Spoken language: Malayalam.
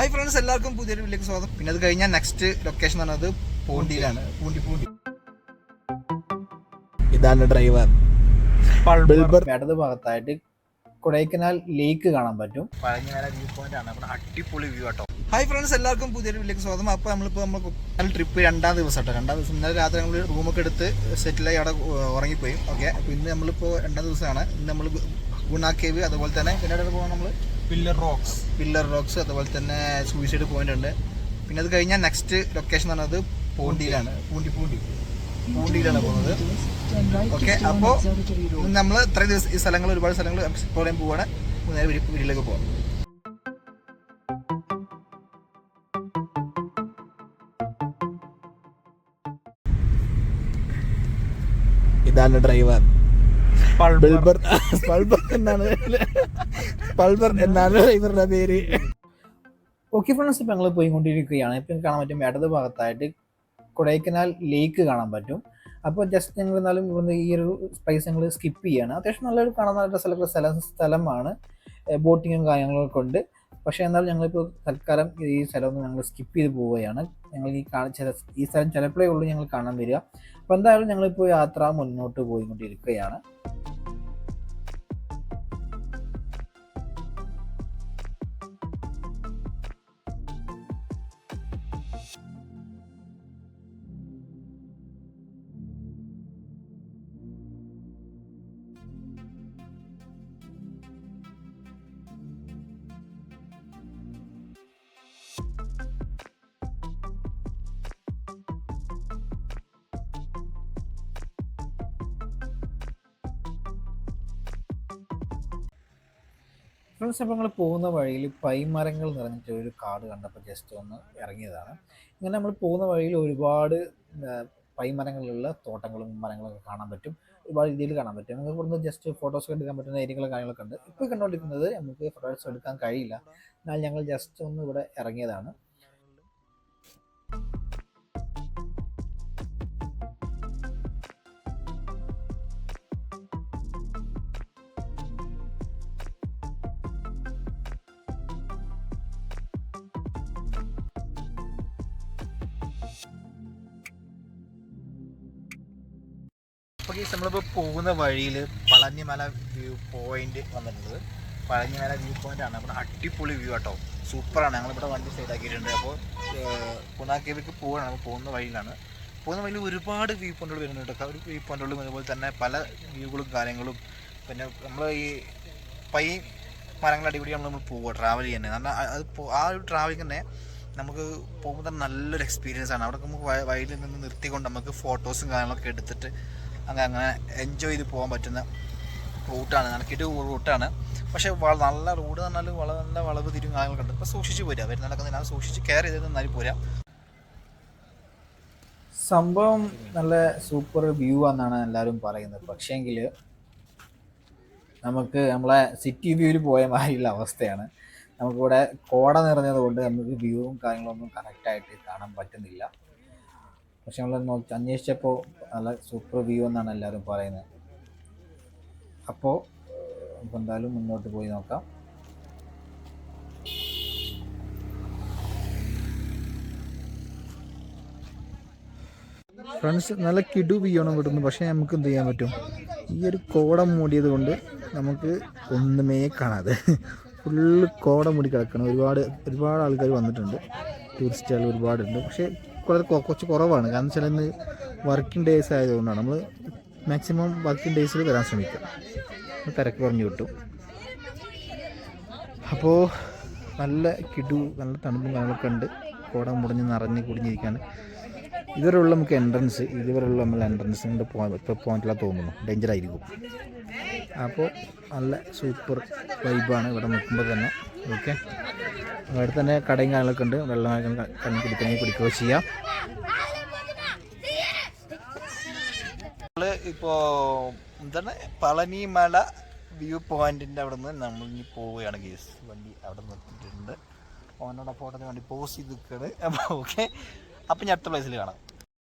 ഹായ് ഫ്രണ്ട്സ് എല്ലാവർക്കും പുതിയൊരു വീട്ടിലേക്ക് സ്വാഗതം. പിന്നെ അത് കഴിഞ്ഞാൽ നെക്സ്റ്റ് ലൊക്കേഷൻ എന്ന് പറയുന്നത് പൂണ്ടിയിലാണ്. പൂണ്ടി പൂണ്ടി. ഇതാണ് ഡ്രൈവർ ഇടത് ഭാഗത്തായിട്ട് കൊടൈക്കനാൽ ലേക്ക് കാണാൻ പറ്റും. പഴഞ്ഞമല വ്യൂ പോയിന്റ് ആണ്. നമ്മുടെ അടിപൊളി വ്യൂ ആട്ടോ. ഹായ് ഫ്രണ്ട്സ് എല്ലാവർക്കും പുതിയൊരു വീട്ടിലേക്ക് സ്വാഗതം. അപ്പോൾ നമ്മളിപ്പോൾ നമ്മൾ ട്രിപ്പ് രണ്ടാം ദിവസം കേട്ടോ രണ്ടാം ദിവസം ഇന്നലെ രാത്രി നമ്മൾ റൂമൊക്കെ എടുത്ത് സെറ്റിലായി അവിടെ ഉറങ്ങിപ്പോയി. ഓക്കെ അപ്പോൾ ഇന്ന് നമ്മളിപ്പോൾ രണ്ടാം ദിവസമാണ്. ഇന്ന് നമ്മൾ ഗുണാ കേവ് അതുപോലെ തന്നെ പിന്നീട് പോകാൻ നമ്മൾ പില്ലർ റോക്സ് പില്ലർ റോക്സ് അതുപോലെ തന്നെ സൂയിസൈഡ് പോയിന്റ് ഉണ്ട്. പിന്നെ അത് കഴിഞ്ഞാൽ നെക്സ്റ്റ് ലൊക്കേഷൻ എന്ന് പറയുന്നത് പൂണ്ടിയിലാണ്. പൂണ്ടി പൂണ്ടി. പൂണ്ടിയിലാണ് പോകുന്നത്. ഓക്കെ അപ്പോൾ നമ്മൾ ഇത്രയും ദിവസം ഈ സ്ഥലങ്ങൾ ഒരുപാട് സ്ഥലങ്ങൾ എക്സ്പ്ലോർ ചെയ്യാൻ പോവാണ്. നേരെ വീട്ടിലേക്ക് പോകാം ഇതാണ് ഡ്രൈവർ ബിൽബർ. പൾബർ എന്നാണ്. പൾബർ എന്നാണ് പേര്. ഓക്കെ ഫ്രണ്ട്സ് ഇപ്പം ഞങ്ങൾ പോയിക്കൊണ്ടിരിക്കുകയാണ്. ഇപ്പം കാണാൻ പറ്റും ഇടത് ഭാഗത്തായിട്ട് കൊടൈക്കനാൽ ലേക്ക് കാണാൻ പറ്റും. അപ്പോൾ ജസ്റ്റ് ഞങ്ങൾ എന്നാലും ഇവിടുന്ന് ഈ ഒരു സ്പേസ് ഞങ്ങൾ സ്കിപ്പ് ചെയ്യാണ്. അത്യാവശ്യം നല്ലൊരു കാണാൻ നല്ല സ്ഥലം സ്ഥലം സ്ഥലമാണ്. ബോട്ടിങ്ങും കാര്യങ്ങളൊക്കെ ഉണ്ട്. പക്ഷേ എന്നാലും ഞങ്ങളിപ്പോൾ തൽക്കാലം ഈ സ്ഥലമൊന്നും ഞങ്ങൾ സ്കിപ്പ് ചെയ്ത് പോവുകയാണ്. ഞങ്ങൾ ഈ ചില ഈ സ്ഥലം ചിലപ്പോഴേ ഉള്ളൂ ഞങ്ങൾ കാണാൻ വരിക. അപ്പോൾ എന്തായാലും ഞങ്ങളിപ്പോൾ യാത്ര മുന്നോട്ട് പോയിക്കൊണ്ടിരിക്കുകയാണ്. ഫ്രണ്ട്സ് അപ്പോൾ പോകുന്ന വഴിയിൽ പൈമരങ്ങൾ നിറഞ്ഞിട്ട് ഒരു കാട് കണ്ടപ്പോൾ ജസ്റ്റ് ഒന്ന് ഇറങ്ങിയതാണ്. ഇങ്ങനെ നമ്മൾ പോകുന്ന വഴിയിൽ ഒരുപാട് പൈമരങ്ങളിലുള്ള തോട്ടങ്ങളും മരങ്ങളൊക്കെ കാണാൻ പറ്റും. ഒരുപാട് രീതിയിൽ കാണാൻ പറ്റും. നമുക്ക് ഇവിടുന്ന് ജസ്റ്റ് ഫോട്ടോസ് എടുക്കാൻ പറ്റുന്ന ഏരിയകളും കാര്യങ്ങളൊക്കെ ഉണ്ട്. ഇപ്പോൾ കണ്ടുകൊണ്ടിരിക്കുന്നത് നമുക്ക് ഫോട്ടോസ് എടുക്കാൻ കഴിയില്ല. എന്നാൽ ഞങ്ങൾ ജസ്റ്റ് ഒന്ന് ഇവിടെ ഇറങ്ങിയതാണ്. അപ്പോൾ ഈ നമ്മളിപ്പോൾ പോകുന്ന വഴിയിൽ പളഞ്ഞിമല വ്യൂ പോയിന്റ് വന്നിട്ടുണ്ട് പളഞ്ഞിമല വ്യൂ പോയിന്റ് ആണ്. നമ്മുടെ അടിപൊളി വ്യൂ ആട്ടോ. സൂപ്പറാണ് ഞങ്ങളിവിടെ വണ്ടി സൈഡ് ആക്കിയിട്ടുണ്ട് അപ്പോൾ കുണാക്കേവിലേക്ക് പോവുകയാണ് പോകുന്ന വഴിയിലാണ്. പോകുന്ന വഴിയിൽ ഒരുപാട് വ്യൂ പോയിന്റുകൾ വരുന്നുണ്ട് കേട്ടോ. ഒരു വ്യൂ പോയിന്റുകളും അതുപോലെ തന്നെ പല വ്യൂകളും കാര്യങ്ങളും. പിന്നെ നമ്മൾ ഈ പൈ മരങ്ങളുടെ അടിപൊളിയാണ് നമ്മൾ പോവുക ട്രാവൽ ചെയ്യുന്നത് കാരണം അത് ആ ഒരു ട്രാവലിംഗ് തന്നെ നമുക്ക് പോകുമ്പോൾ തന്നെ നല്ലൊരു എക്സ്പീരിയൻസ് ആണ്. അവിടെ നമുക്ക് വയലിൽ നിന്ന് നിർത്തിക്കൊണ്ട് നമുക്ക് ഫോട്ടോസും കാര്യങ്ങളൊക്കെ എടുത്തിട്ട് അങ്ങനെ അങ്ങനെ എൻജോയ് ചെയ്ത് പോകാൻ പറ്റുന്ന റൂട്ടാണ് നടക്കിയിട്ട് റൂട്ടാണ് പക്ഷേ നല്ല റോഡ് എന്ന് പറഞ്ഞാൽ വളരെ നല്ല വളവ് തിരിവും കാര്യങ്ങളൊക്കെ അപ്പോൾ സൂക്ഷിച്ച് പോരാ. വരുന്നതൊക്കെ ഞാൻ സൂക്ഷിച്ച് കെയർ ചെയ്ത് നന്നായി പോരാ. സംഭവം നല്ല സൂപ്പർ വ്യൂ ആണെന്നാണ് എല്ലാവരും പറയുന്നത്. പക്ഷേങ്കിൽ നമുക്ക് നമ്മളെ സിറ്റി വ്യൂവിൽ പോയ മാതിരിയുള്ള അവസ്ഥയാണ്. നമുക്കിവിടെ കോട നിറഞ്ഞത് കൊണ്ട് നമുക്ക് വ്യൂവും കാര്യങ്ങളൊന്നും കറക്റ്റായിട്ട് കാണാൻ പറ്റുന്നില്ല. പക്ഷെ നമ്മൾ അന്വേഷിച്ചപ്പോൾ നല്ല സൂപ്പർ വ്യൂ എന്നാണ് എല്ലാവരും പറയുന്നത്. അപ്പോൾ നമുക്ക് എന്തായാലും മുന്നോട്ട് പോയി നോക്കാം. ഫ്രണ്ട്സ് നല്ല കിടു വ്യൂണം കിട്ടുന്നു പക്ഷേ നമുക്ക് എന്ത് ചെയ്യാൻ പറ്റും? ഈ ഒരു കോട മൂടിയത് കൊണ്ട് നമുക്ക് ഒന്നുമേ കാണാതെ ഫുള്ള് കോട മൂടി കിടക്കണം. ഒരുപാട് ഒരുപാട് ആൾക്കാർ വന്നിട്ടുണ്ട്. ടൂറിസ്റ്റുകൾ ഒരുപാടുണ്ട്. പക്ഷേ കൊ- കുറച്ച് കുറവാണ്. കാരണം വെച്ചാൽ ഇന്ന് വർക്കിംഗ് ഡേയ്സ് ആയതുകൊണ്ടാണ്. നമ്മൾ മാക്സിമം വർക്കിംഗ് ഡേയ്സിൽ വരാൻ ശ്രമിക്കുക അപ്പോൾ തിരക്ക് കുറഞ്ഞു കിട്ടും. അപ്പോൾ നല്ല കിടു നല്ല തണുപ്പും കാര്യങ്ങളൊക്കെ ഉണ്ട്. കോട മുടിഞ്ഞ് നിറഞ്ഞ് കുടിഞ്ഞിരിക്കുകയാണ് ഇതുവരെയുള്ള നമുക്ക് എൻട്രൻസ് ഇതുവരെയുള്ള നമ്മൾ എൻട്രൻസിന്റെ ഇപ്പോൾ പോയിന്റിലാണ് തോന്നുന്നു. ഡേഞ്ചറായിരിക്കും അപ്പോൾ നല്ല സൂപ്പർ വൈബാണ് ഇവിടെ നിൽക്കുമ്പോൾ തന്നെ. ഓക്കെ. അവിടെ തന്നെ കടയും കാര്യങ്ങളൊക്കെ ഉണ്ട്. വെള്ളം കണ്ണി കുടിക്കണമെങ്കിൽ കുടിക്കുകയോ ചെയ്യാം. ഇപ്പോൾ എന്താണ്? പളനിമല വ്യൂ പോയിന്റിന്റെ അവിടെ നിന്ന് നമ്മൾ ഇനി പോവുകയാണ് കേസ് വണ്ടി അവിടെ നിർത്തിയിട്ടുണ്ട്. ഓനോടെ ഫോട്ടോ വേണ്ടി പോസ് ചെയ്ത് നിൽക്കുകയാണ്. അപ്പോൾ ഓക്കെ അപ്പം ഞാൻ അടുത്ത പ്ലേസിൽ കാണാം.